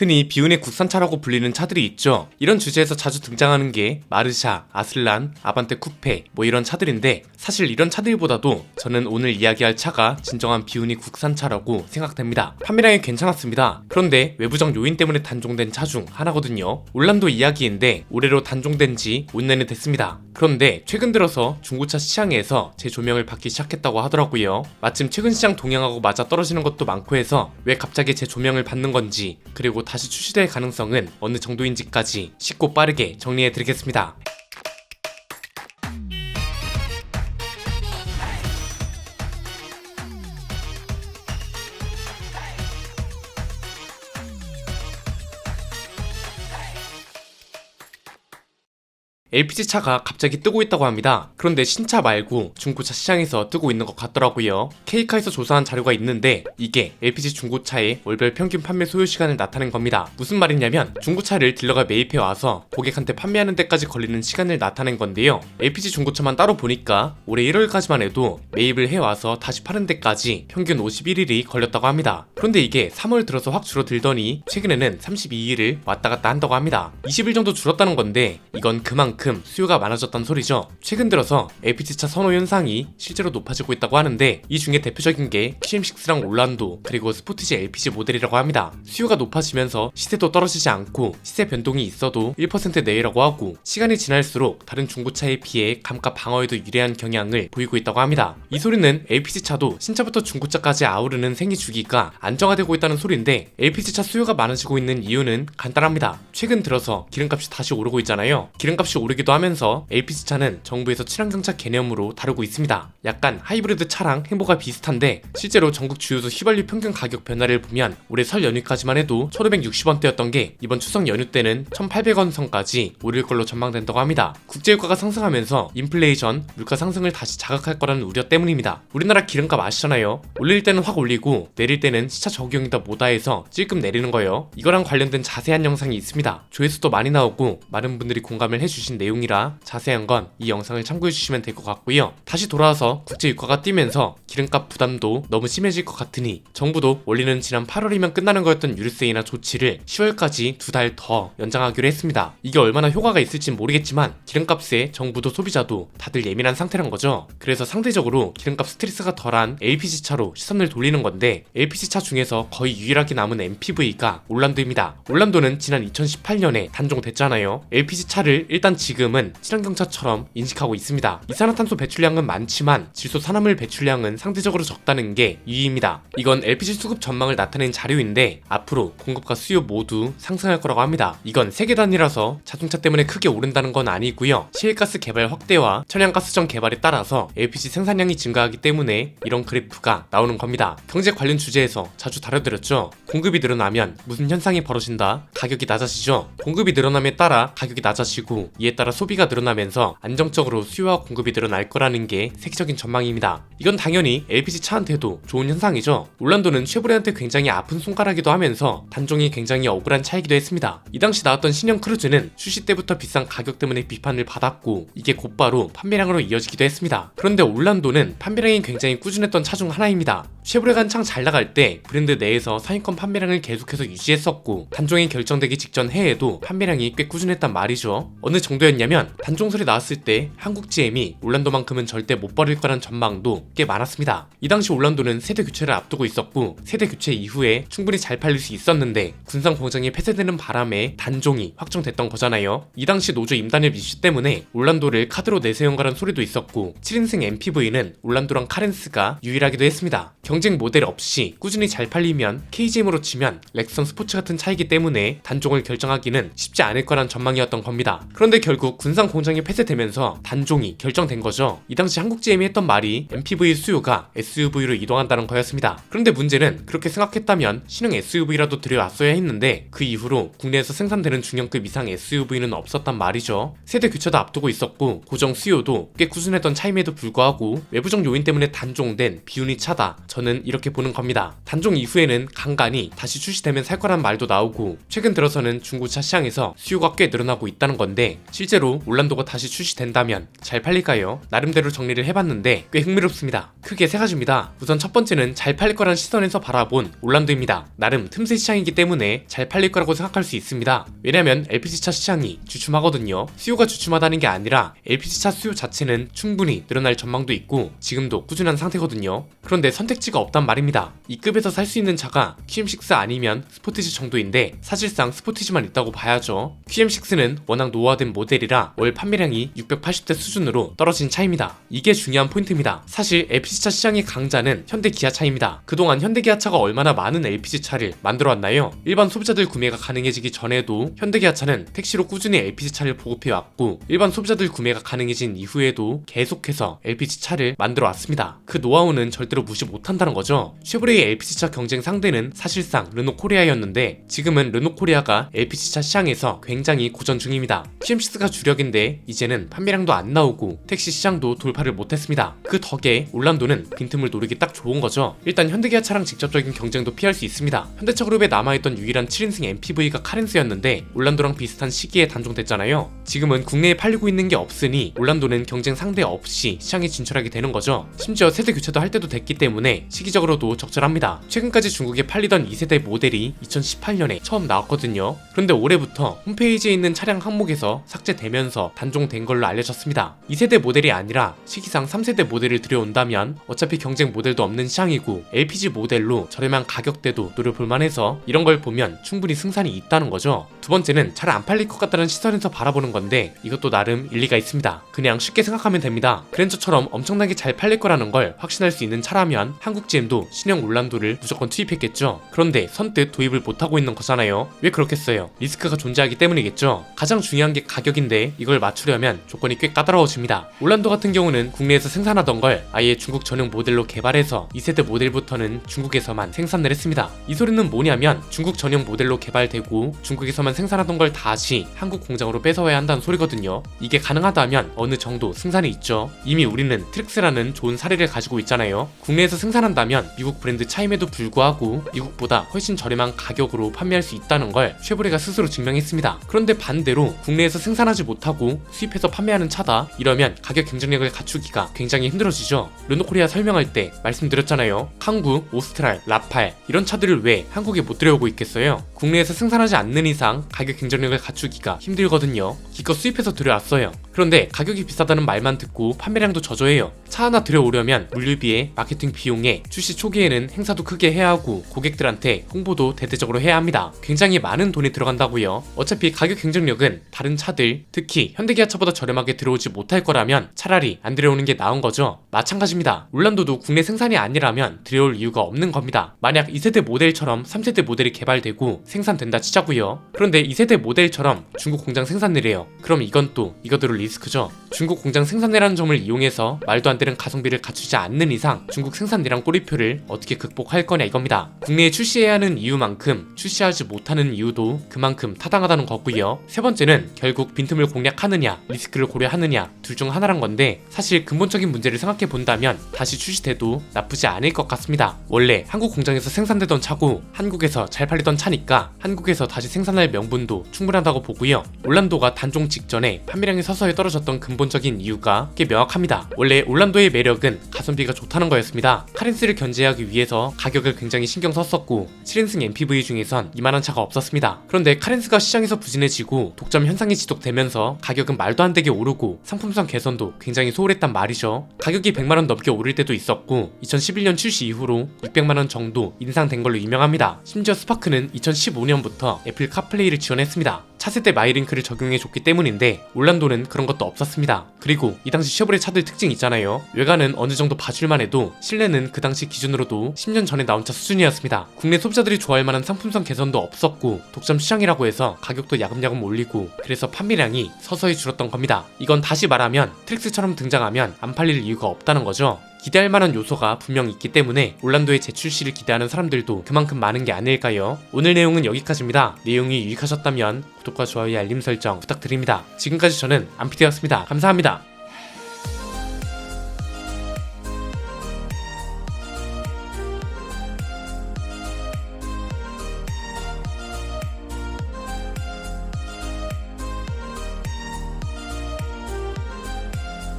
흔히 비운의 국산차라고 불리는 차들이 있죠. 이런 주제에서 자주 등장하는 게 마르샤, 아슬란, 아반떼 쿠페 뭐 이런 차들인데 사실 이런 차들보다도 저는 오늘 이야기할 차가 진정한 비운이 국산차라고 생각됩니다. 판매량이 괜찮았습니다. 그런데 외부적 요인 때문에 단종된 차 중 하나거든요. 올란도 이야기인데 올해로 단종된 지 5년이 됐습니다. 그런데 최근 들어서 중고차 시장에서 재조명을 받기 시작했다고 하더라고요. 마침 최근 시장 동향하고 맞아 떨어지는 것도 많고 해서 왜 갑자기 재조명을 받는 건지 그리고 다시 출시될 가능성은 어느 정도인지까지 쉽고 빠르게 정리해 드리겠습니다. LPG 차가 갑자기 뜨고 있다고 합니다. 그런데 신차 말고 중고차 시장에서 뜨고 있는 것 같더라고요. 케이카에서 조사한 자료가 있는데 이게 LPG 중고차의 월별 평균 판매 소요 시간을 나타낸 겁니다. 무슨 말이냐면 중고차를 딜러가 매입해 와서 고객한테 판매하는 데까지 걸리는 시간을 나타낸 건데요. LPG 중고차만 따로 보니까 올해 1월까지만 해도 매입을 해 와서 다시 파는 데까지 평균 51일이 걸렸다고 합니다. 그런데 이게 3월 들어서 확 줄어들더니 최근에는 32일을 왔다 갔다 한다고 합니다. 20일 정도 줄었다는 건데 이건 그만큼 수요가 많아졌다는 소리죠. 최근 들어서 LPG차 선호 현상이 실제로 높아지고 있다고 하는데 이 중에 대표적인 게 QM6랑 올란도 그리고 스포티지 LPG 모델이라고 합니다. 수요가 높아지면서 시세도 떨어지지 않고 시세 변동이 있어도 1% 내외라고 하고 시간이 지날수록 다른 중고차에 비해 감가 방어에도 유리한 경향을 보이고 있다고 합니다. 이 소리는 LPG차도 신차부터 중고차까지 아우르는 생애 주기가 안정화되고 있다는 소리인데 LPG차 수요가 많아지고 있는 이유는 간단합니다. 최근 들어서 기름값이 다시 오르고 있잖아요. 기름값이 오르 기도 하면서 LPG차는 정부에서 친환경차 개념으로 다루고 있습니다. 약간 하이브리드 차랑 행보가 비슷한데 실제로 전국 주유소 휘발유 평균 가격 변화를 보면 올해 설 연휴까지만 해도 1560원대였던 게 이번 추석 연휴 때는 1800원 선까지 오를 걸로 전망된다고 합니다. 국제유가가 상승하면서 인플레이션, 물가 상승을 다시 자극할 거라는 우려 때문입니다. 우리나라 기름값 아시잖아요. 올릴 때는 확 올리고 내릴 때는 시차 적용이다 뭐다 해서 찔끔 내리는 거예요. 이거랑 관련된 자세한 영상이 있습니다. 조회수도 많이 나오고 많은 분들이 공감을 해주신 내용이라 자세한 건 이 영상을 참고해 주시면 될 것 같고요. 다시 돌아와서 국제 유가가 뛰면서 기름값 부담도 너무 심해질 것 같으니 정부도 원래는 지난 8월이면 끝나는 거였던 유류세이나 조치를 10월까지 두 달 더 연장하기로 했습니다. 이게 얼마나 효과가 있을진 모르겠지만 기름값에 정부도 소비자도 다들 예민한 상태란 거죠. 그래서 상대적으로 기름값 스트레스가 덜한 LPG 차로 시선을 돌리는 건데 LPG 차 중에서 거의 유일하게 남은 MPV가 올란도입니다. 올란도는 지난 2018년에 단종됐잖아요. LPG 차를 일단 지 금은 친환경차처럼 인식하고 있습니다. 이산화탄소 배출량은 많지만 질소 산화물 배출량은 상대적으로 적다는 게 이유입니다. 이건 LPG 수급 전망을 나타낸 자료인데 앞으로 공급과 수요 모두 상승할 거라고 합니다. 이건 세계 단위라서 자동차 때문에 크게 오른다는 건 아니고요. 시외가스 개발 확대와 천연가스정 개발에 따라서 LPG 생산량이 증가하기 때문에 이런 그래프가 나오는 겁니다. 경제 관련 주제에서 자주 다뤄드렸죠. 공급이 늘어나면 무슨 현상이 벌어진다? 가격이 낮아지죠. 공급이 늘어남에 따라 가격이 낮아지고 이에 따라 소비가 늘어나면서 안정적으로 수요와 공급이 늘어날 거라는 게 세계적인 전망입니다. 이건 당연히 LPG 차한테도 좋은 현상이죠. 올란도는 쉐보레한테 굉장히 아픈 손가락이기도 하면서 단종이 굉장히 억울한 차이기도 했습니다. 이 당시 나왔던 신형 크루즈는 출시 때부터 비싼 가격 때문에 비판을 받았고 이게 곧바로 판매량으로 이어지기도 했습니다. 그런데 올란도는 판매량이 굉장히 꾸준했던 차 중 하나입니다. 쉐보레가 한창 잘 나갈 때 브랜드 내에서 상위권 판매량을 계속해서 유지했었고 단종이 결정되기 직전 해에도 판매량이 꽤 꾸준했단 말이죠. 어느 정도 였냐면 단종설이 나왔을 때 한국 GM이 올란도만큼은 절대 못 버릴 거란 전망도 꽤 많았습니다. 이 당시 올란도는 세대 교체를 앞두고 있었고 세대 교체 이후에 충분히 잘 팔릴 수 있었는데 군산 공장이 폐쇄되는 바람에 단종이 확정됐던 거잖아요. 이 당시 노조 임단일 이슈 때문에 올란도를 카드로 내세운 거란 소리도 있었고 7인승 MPV는 올란도랑 카렌스가 유일하기도 했습니다. 경쟁 모델 없이 꾸준히 잘 팔리면 KGM으로 치면 렉선 스포츠 같은 차이기 때문에 단종을 결정하기는 쉽지 않을 거란 전망이었던 겁니다. 그런데 결국 군산 공장이 폐쇄되면서 단종이 결정된 거죠. 이 당시 한국 GM이 했던 말이 MPV 수요가 SUV로 이동한다는 거였습니다. 그런데 문제는 그렇게 생각했다면 신형 SUV라도 들여왔어야 했는데 그 이후로 국내에서 생산되는 중형급 이상 SUV는 없었단 말이죠. 세대 교체도 앞두고 있었고 고정 수요도 꽤 꾸준했던 차임에도 불구하고 외부적 요인 때문에 단종된 비운이 차다. 저는 이렇게 보는 겁니다. 단종 이후에는 간간히 다시 출시되면 살 거란 말도 나오고 최근 들어서는 중고차 시장에서 수요가 꽤 늘어나고 있다는 건데 실제로 올란도가 다시 출시된다면 잘 팔릴까요? 나름대로 정리를 해봤는데 꽤 흥미롭습니다. 크게 세 가지입니다. 우선 첫 번째는 잘 팔릴 거란 시선에서 바라본 올란도입니다. 나름 틈새 시장이기 때문에 잘 팔릴 거라고 생각할 수 있습니다. 왜냐면 LPG차 시장이 주춤하거든요. 수요가 주춤하다는 게 아니라 LPG차 수요 자체는 충분히 늘어날 전망도 있고 지금도 꾸준한 상태거든요. 그런데 선택지가 없단 말입니다. 이 급에서 살 수 있는 차가 QM6 아니면 스포티지 정도인데 사실상 스포티지만 있다고 봐야죠. QM6는 워낙 노화된 모델 이라 월 판매량이 680대 수준으로 떨어진 차입니다. 이게 중요한 포인트입니다. 사실 LPG차 시장의 강자는 현대 기아차입니다. 그동안 현대 기아차가 얼마나 많은 LPG차를 만들어 왔나요? 일반 소비자들 구매가 가능해지기 전에도 현대 기아차는 택시로 꾸준히 LPG차를 보급해 왔고 일반 소비자들 구매가 가능해진 이후에도 계속해서 LPG차를 만들어 왔습니다. 그 노하우는 절대로 무시 못한다는 거죠. 쉐보레의 LPG차 경쟁 상대는 사실상 르노 코리아였는데 지금은 르노 코리아가 LPG차 시장에서 굉장히 고전 중입니다. QM6가 주력인데 이제는 판매량도 안 나오고 택시 시장도 돌파를 못했습니다. 그 덕에 올란도는 빈틈을 노리기 딱 좋은 거죠. 일단 현대기아차랑 직접적인 경쟁도 피할 수 있습니다. 현대차 그룹에 남아있던 유일한 7인승 MPV가 카렌스였는데 올란도랑 비슷한 시기에 단종됐잖아요. 지금은 국내에 팔리고 있는 게 없으니 올란도는 경쟁 상대 없이 시장에 진출하게 되는 거죠. 심지어 세대 교체도 할 때도 됐기 때문에 시기적으로도 적절합니다. 최근까지 중국에 팔리던 2세대 모델이 2018년에 처음 나왔거든요. 그런데 올해부터 홈페이지에 있는 차량 항목에서 삭제 되면서 단종된 걸로 알려졌습니다. 2세대 모델이 아니라 시기상 3세대 모델을 들여온다면 어차피 경쟁 모델도 없는 시장이고 LPG 모델로 저렴한 가격대도 노려볼 만해서 이런 걸 보면 충분히 승산이 있다는 거죠. 두 번째는 잘 안 팔릴 것 같다는 시선에서 바라보는 건데 이것도 나름 일리가 있습니다. 그냥 쉽게 생각하면 됩니다. 그랜저처럼 엄청나게 잘 팔릴 거라는 걸 확신할 수 있는 차라면 한국 GM도 신형 올란도를 무조건 투입했겠죠. 그런데 선뜻 도입을 못하고 있는 거잖아요. 왜 그렇겠어요? 리스크가 존재하기 때문이겠죠. 가장 중요한 게 가격 인데 이걸 맞추려면 조건이 꽤 까다로워집니다. 올란도 같은 경우는 국내에서 생산하던 걸 아예 중국 전용 모델로 개발해서 2세대 모델부터는 중국에서만 생산을 했습니다. 이 소리는 뭐냐면 중국 전용 모델로 개발되고 중국에서만 생산하던 걸 다시 한국 공장으로 뺏어와야 한다는 소리거든요. 이게 가능하다면 어느 정도 승산이 있죠. 이미 우리는 트릭스라는 좋은 사례를 가지고 있잖아요. 국내에서 생산한다면 미국 브랜드 차임에도 불구하고 미국보다 훨씬 저렴한 가격으로 판매할 수 있다는 걸 쉐보레가 스스로 증명했습니다. 그런데 반대로 국내에서 생산 하지 못하고 수입해서 판매하는 차다 이러면 가격 경쟁력을 갖추기가 굉장히 힘들어지죠. 르노코리아 설명할 때 말씀드렸잖아요. 캉구, 오스트랄, 라팔 이런 차들을 왜 한국에 못 들여오고 있겠어요? 국내에서 생산하지 않는 이상 가격 경쟁력을 갖추기가 힘들거든요. 기껏 수입해서 들여왔어요. 그런데 가격이 비싸다는 말만 듣고 판매량도 저조해요. 차 하나 들여오려면 물류비에 마케팅 비용에 출시 초기에는 행사도 크게 해야 하고 고객들한테 홍보도 대대적으로 해야 합니다. 굉장히 많은 돈이 들어간다고요. 어차피 가격 경쟁력은 다른 차들, 특히 현대기아차보다 저렴하게 들어오지 못할 거라면 차라리 안 들여오는 게 나은 거죠. 마찬가지입니다. 올란도도 국내 생산이 아니라면 들여올 이유가 없는 겁니다. 만약 2세대 모델처럼 3세대 모델이 개발되고 생산된다 치자고요. 그런데 2세대 모델처럼 중국 공장 생산이래요. 그럼 이건 또 이거대로 리스크죠. 중국 공장 생산내라는 점을 이용해서 말도 안 되는 가성비를 갖추지 않는 이상 중국 생산내랑 꼬리표를 어떻게 극복할 거냐 이겁니다. 국내에 출시해야 하는 이유만큼 출시하지 못하는 이유도 그만큼 타당하다는 거고요. 세 번째는 결국 빈틈을 공략하느냐 리스크를 고려하느냐 둘 중 하나란 건데 사실 근본적인 문제를 생각해 본다면 다시 출시돼도 나쁘지 않을 것 같습니다. 원래 한국 공장에서 생산되던 차고 한국에서 잘 팔리던 차니까 한국에서 다시 생산할 명분도 충분하다고 보고요. 올란도가 단종 직전에 판매량이 서서히 떨어졌던 근본적인 이유가 꽤 명확합니다. 원래 올란도의 매력은 가성비가 좋다는 거였습니다. 카렌스를 견제하기 위해서 가격을 굉장히 신경 썼었고 7인승 MPV 중에선 이만한 차가 없었습니다. 그런데 카렌스가 시장에서 부진해지고 독점 현상이 지속되면서 가격은 말도 안 되게 오르고 상품성 개선도 굉장히 소홀했단 말이죠. 가격이 100만원 넘게 오를 때도 있었고 2011년 출시 이후로 600만원 정도 인상된 걸로 유명합니다. 심지어 스파크는 2015년부터 애플 카플레이를 지원했습니다. 차세대 마이링크를 적용해줬기 때문인데 올란도는 그런 것도 없었습니다. 그리고 이 당시 쉐보레 차들 특징 있잖아요. 외관은 어느 정도 봐줄만 해도 실내는 그 당시 기준으로도 10년 전에 나온 차 수준이었습니다. 국내 소비자들이 좋아할 만한 상품성 개선도 없었고 독점 시장이라고 해서 가격도 야금야금 올리고 그래서 판매량이 서서히 줄었던 겁니다. 이건 다시 말하면 트릭스처럼 등장하면 안 팔릴 이유가 없다는 거죠. 기대할 만한 요소가 분명 있기 때문에 올란도의 재출시를 기대하는 사람들도 그만큼 많은 게 아닐까요? 오늘 내용은 여기까지입니다. 내용이 유익하셨다면 구독과 좋아요 알림 설정 부탁드립니다. 지금까지 저는 안피디였습니다. 감사합니다.